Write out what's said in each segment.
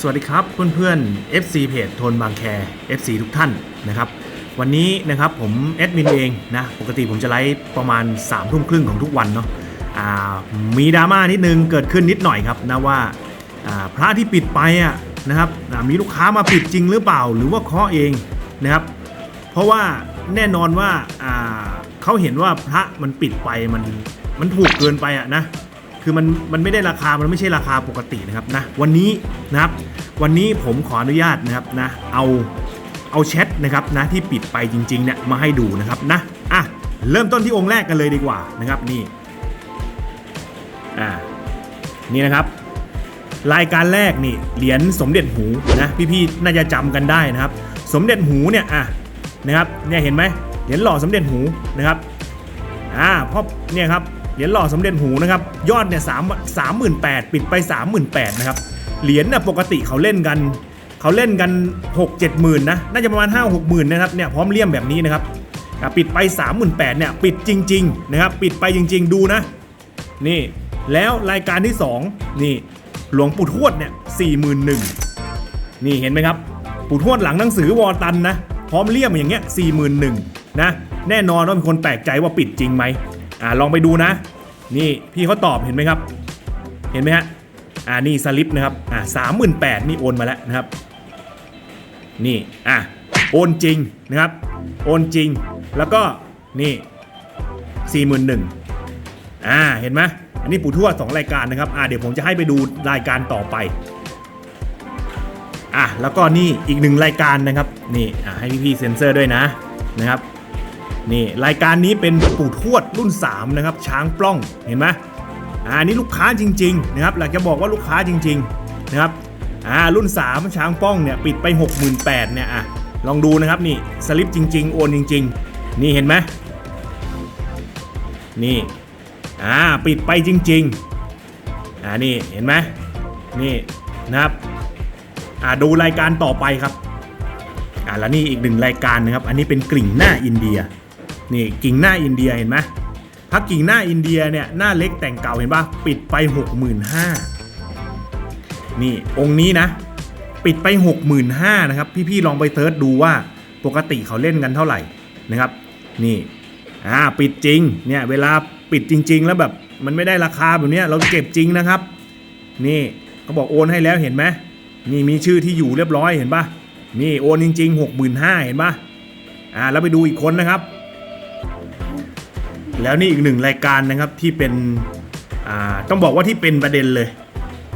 สวัสดีครับเพื่อนๆ FC เพจทนบางแค FC ทุกท่านนะครับวันนี้นะครับผมแอดมินเองนะปกติผมจะไลฟ์ประมาณ3ามทุ่มครึ่งของทุกวันเนาะอ่ามีดราม่านิดนึงเกิดขึ้นนิดหน่อยครับนะว่าพระที่ปิดไปอะนะครับมีลูกค้ามาปิดจริงหรือเปล่า หรือว่าเคาะเองนะครับเพราะว่าแน่นอนว่าอ่าเขาเห็นว่าพระมันปิดไปมันมันถูกเกินไปอะนะ คือมันมันไม่ได้ราคา มันไม่ใช่ราคาปกตินะครับนะ วันนี้นะครับ วันนี้ผมขออนุญาตนะครับนะเอาเอาแชทนะครับนะที่ปิดไปจริงๆเนี่ยมาให้ดูนะครับนะอะเริ่มต้นที่องค์แรกกันเลยดีกว่านะครับนี่อ่านี่นะครับ รายการแรกนี่เหรียญสมเด็จหูนะพี่ๆน่าจะจำกันได้นะครับ สมเด็จหูเนี่ยอะนะครับเนี่ยเห็นไหมเหรียญหล่อสมเด็จหูนะครับอ่าเพราะเนี่ยครับ เหรียญหล่อสมเด็จหูนะครับยอดเนี่ยสามสามหมื่นแปดปิดไปสามหมื่นแปดนะครับเหรียญเนี่ยปกติเขาเล่นกันเขาเล่นกันหกเจ็ดหมื่นนะน่าจะประมาณห้าหกหมื่นนะครับเนี่ยพร้อมเลี่ยมแบบนี้นะครับปิดไปสามหมื่นแปดเนี่ยปิดจริงๆนะครับปิดไปจริง ๆ ดูนะนี่แล้วรายการที่ 2 นี่หลวงปู่ทวดเนี่ยสี่หมื่นหนึ่งนี่เห็นไหมครับ ปู่ทวดหลังหนังสือวอตันนะพร้อมเลี่ยมอย่างเงี้ยสี่หมื่นหนึ่งนะแน่นอนว่ามีคนแปลกใจว่าปิดจริงไหม อ่าลองไปดูนะ นี่พี่เขาตอบเห็นไหมครับ เห็นไหมฮะอ่านี่สลิปนะครับอ่าสามหมื่นแปดนี่โอนมาแล้วนะครับ นี่อะโอนจริงนะครับ โอนจริง แล้วก็นี่สี่หมื่นหนึ่งอ่าเห็นไหมอันนี้ปู่ทวดสองรายการนะครับอ่าเดี๋ยวผมจะให้ไปดูรายการต่อไปอะแล้วก็นี่อีกหนึ่งรายการนะครับนี่อ่าให้พี่ๆเซ็นเซอร์ด้วยนะนะครับ นี่รายการนี้เป็นปู่ทวดรุ่น 3 นะครับ ช้างปล้องเห็นไหมอ่านี่ลูกค้าจริงๆนะครับอยากจะบอกว่าลูกค้าจริงๆนะครับอ่ารุ่น 3 ช้างป้องเนี่ยปิดไป 68,000เนี่ยอะลองดูนะครับนี่สลิปจริง ๆ โอนจริง ๆ นี่เห็นไหมนี่อ่าปิดไปจริงๆอ่านี่เห็นไหมนี่นะครับอ่าดูรายการต่อไปครับอ่าแล้วนี่อีกหนึ่งรายการนะครับ อันนี้เป็นกลิ่งหน้าอินเดีย นี่กิ่งหน้าอินเดียเห็นไหมถ้ากิ่งหน้าอินเดียเนี่ยหน้าเล็กแต่งเก่าเห็นปะปิดไป 65,000นี่องค์นี้นะ ปิดไป 65,000นะครับพี่ๆลองไปเซิร์ชดูว่าปกติเขาเล่นกันเท่าไหร่นะครับ นี่อ่าปิดจริงเนี่ยเวลาปิดจริง ๆ แล้วแบบมันไม่ได้ราคาแบบเนี้ยเราเก็บจริงนะครับ นี่เขาบอกโอนให้แล้วเห็นไหมนี่มีชื่อที่อยู่เรียบร้อยเห็นปะนี่โอนจริงๆหกหมื่นห้าเห็นปะอ่าแล้วไปดูอีกคนนะครับ แล้วนี่อีกหนึ่งรายการนะครับที่เป็นต้องบอกว่าที่เป็นประเด็นเลย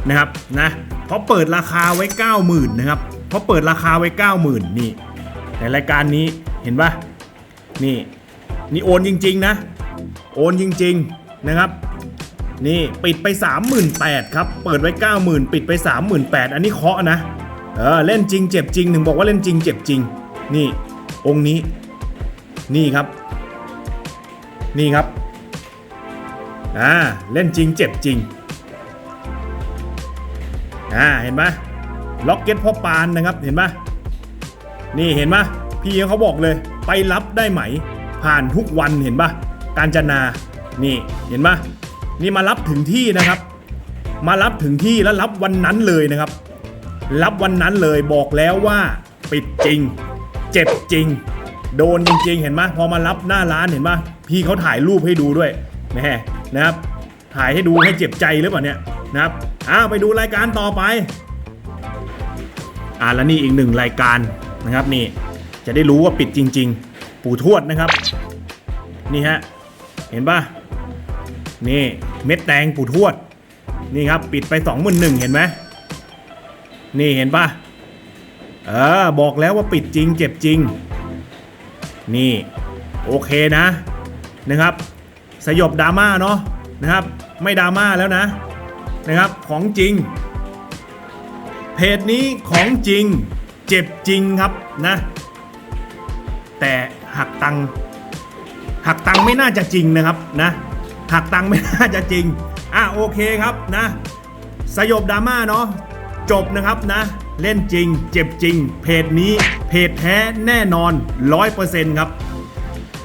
นะครับนะเพราะเปิดราคาไว้ 90,000นะครับเพราะเปิดราคาไว้ 90,000นี่ในรายการนี้เห็นปะนี่นี่โอนจริงๆนะ โอนจริงๆนะครับ นี่ปิดไป 38,000ครับเปิดไว้ 90,000 ปิดไป 38,000 อันนี้เคาะนะเออเล่นจริงเจ็บจริงถึงบอกว่าเล่นจริงเจ็บจริง นี่องค์นี้นี่ครับ นี่ครับอ่าเล่นจริงเจ็บจริงอ่าเห็นไหมล็อกเก็ตพ่อปานนะครับเห็นไหมนี่เห็นไหมพี่เขาบอกเลยไปรับได้ไหม ผ่านทุกวันเห็นปะการจนานี่เห็นปะนี่มารับถึงที่นะครับ มารับถึงที่แล้วรับวันนั้นเลยนะครับ รับวันนั้นเลยบอกแล้วว่าปิดจริง เจ็บจริง โดนจริงๆ เห็นไหมพอมารับหน้าร้านเห็นปะพี่เขาถ่ายรูปให้ดูด้วยแม่นะครับ ถ่ายให้ดูให้เจ็บใจหรือเปล่าเนี่ยนะครับอ้าวไปดูรายการต่อไปอ่าแล้วนี่อีกหนึ่งรายการนะครับนี่จะได้รู้ว่าปิดจริง ๆ ปู่ทวดนะครับ นี่ฮะเห็นปะนี่เม็ดแตงปู่ทวด นี่ครับปิดไปสองหมื่นหนึ่งเห็นไหมนี่เห็นปะเออบอกแล้วว่าปิดจริง เจ็บจริง นี่โอเคนะนะครับ สยบดราม่าเนาะนะครับ ไม่ดราม่าแล้วนะนะครับของจริง เพจนี้ของจริงเจ็บจริงครับนะ แต่หักตังหักตังไม่น่าจะจริงนะครับนะหักตังไม่น่าจะจริงอะโอเคครับนะ สยบดราม่าเนาะจบนะครับนะ เล่นจริง เจ็บจริง เพจนี้เพจแท้แน่นอน 100%ครับ